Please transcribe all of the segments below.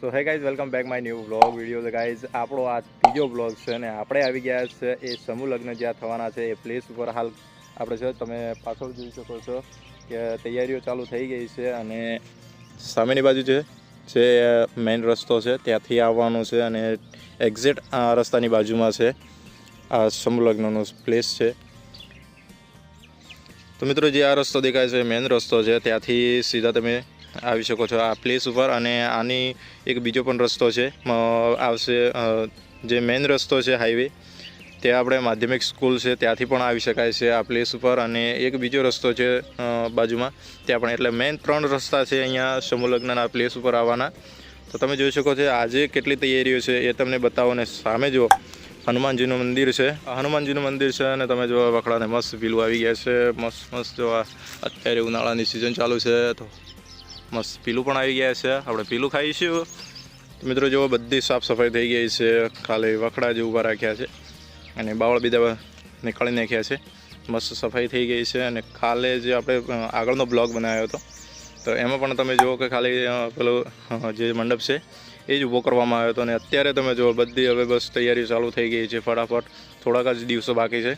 So hey guys welcome back my new blog video guys આપણો આ ત્રીજો blog છે અને આપણે આવી ગયા છે એ સમૂહ લગ્ન જ્યાં થવાના છે એ પ્લેસ ઉપર હાલ આપણે છે, તમે પાછળ જોઈ શકો છો કે તૈયારીઓ ચાલુ થઈ ગઈ છે અને સામેની બાજુ છે જે મેઇન રસ્તો છે, ત્યાંથી આવવાનું છે અને એક્ઝેક્ટ આ રસ્તાની બાજુમાં છે આ સમૂહ લગ્નનો પ્લેસ છે. તો મિત્રો, જે આ રસ્તો દેખાય છે મેઇન રસ્તો છે, ત્યાંથી સીધા તમે આવી શકો છો આ પ્લેસ ઉપર અને આની એક બીજો પણ રસ્તો છે. આવશે જે મેઇન રસ્તો છે હાઈવે ત્યાં આપણે માધ્યમિક સ્કૂલ છે, ત્યાંથી પણ આવી શકાય છે આ પ્લેસ ઉપર. અને એક બીજો રસ્તો છે બાજુમાં ત્યાં પણ એટલે મેઇન ત્રણ રસ્તા છે અહીંયા સમૂહલગ્નના પ્લેસ ઉપર આવવાના. તો તમે જોઈ શકો છો આજે કેટલી તૈયારીઓ છે એ તમને બતાવો ને સામે જુઓ. હનુમાનજીનું મંદિર છે. હનુમાનજીનું મંદિર છે અને તમે જો વખડાને મસ્ત પીલું આવી ગયા છે. મસ્ત મસ્ત જો અત્યારે ઉનાળાની સિઝન ચાલુ છે તો મસ્ત પીલું પણ આવી ગયા છે. આપણે પીલું ખાઈશું. મિત્રો જુઓ, બધી સાફ સફાઈ થઈ ગઈ છે. ખાલી વખડા જ ઊભા રાખ્યા છે અને બાવળ બીજા નીકળી નાખ્યા છે. મસ્ત સફાઈ થઈ ગઈ છે અને કાલે જે આપણે આગળનો બ્લોગ બનાવ્યો હતો. તો એમાં પણ તમે જુઓ કે ખાલી પેલું જે મંડપ છે એ જ ઊભો કરવામાં આવ્યો હતો અને અત્યારે તમે જુઓ, બધી હવે બસ તૈયારી ચાલુ થઈ ગઈ છે ફટાફટ. થોડાક જ દિવસો બાકી છે.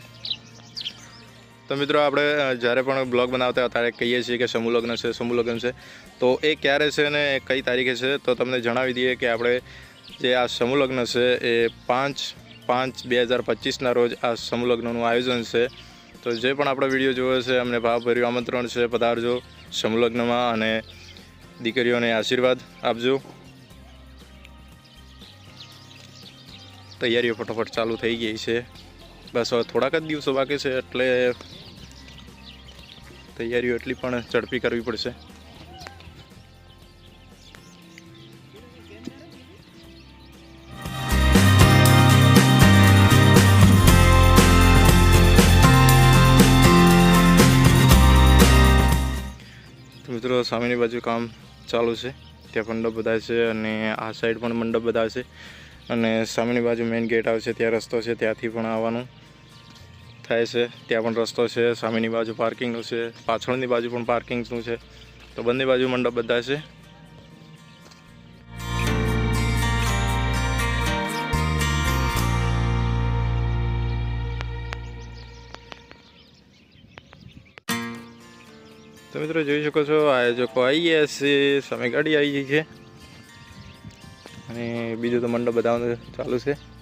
તો મિત્રો આપણે જ્યારે પણ બ્લોગ બનાવતા અત્યારે ત્યારે કહીએ છીએ કે સમૂહ લગ્ન છે, સમૂહ લગ્ન છે. તો એ ક્યારે છે ને એ કઈ તારીખે છે, તો તમને જણાવી દઈએ કે આપણે જે આ સમૂહ લગ્ન છે એ પાંચ પાંચ બે હજાર પચીસના રોજ આ સમૂહ લગ્નનું આયોજન છે. તો જે પણ આપણો વીડિયો જોયો છે, અમને ભાવભર્યું આમંત્રણ છે, પધારજો સમૂહ લગ્નમાં અને દીકરીઓને આશીર્વાદ આપજો. તૈયારીઓ ફટોફટ ચાલુ થઈ ગઈ છે. બસ થોડાક જ દિવસો બાકી છે, એટલે તૈયારીઓ એટલી પણ ઝડપી કરવી પડશે. મિત્રો, સામેની બાજુ કામ ચાલુ છે. ત્યાં મંડપ બધા છે અને આ સાઈડ પણ મંડપ બધા છે. અને સામેની બાજુ મેઇન ગેટ આવશે ત્યાં રસ્તો છે, ત્યાંથી પણ આવવાનું. થાય છે. ત્યાં પણ રસ્તો છે, સામેની બાજુ પાર્કિંગનું છે, પાછળની બાજુ પણ પાર્કિંગનું છે. તો બંને બાજુ મંડપ બધા છે. તો મિત્રો જોઈ શકો છો, આયોજકો આવી ગયા છે, સામે ગાડી આવી ગઈ છે. અને બીજું તો મંડપ બધાનું ચાલુ છે.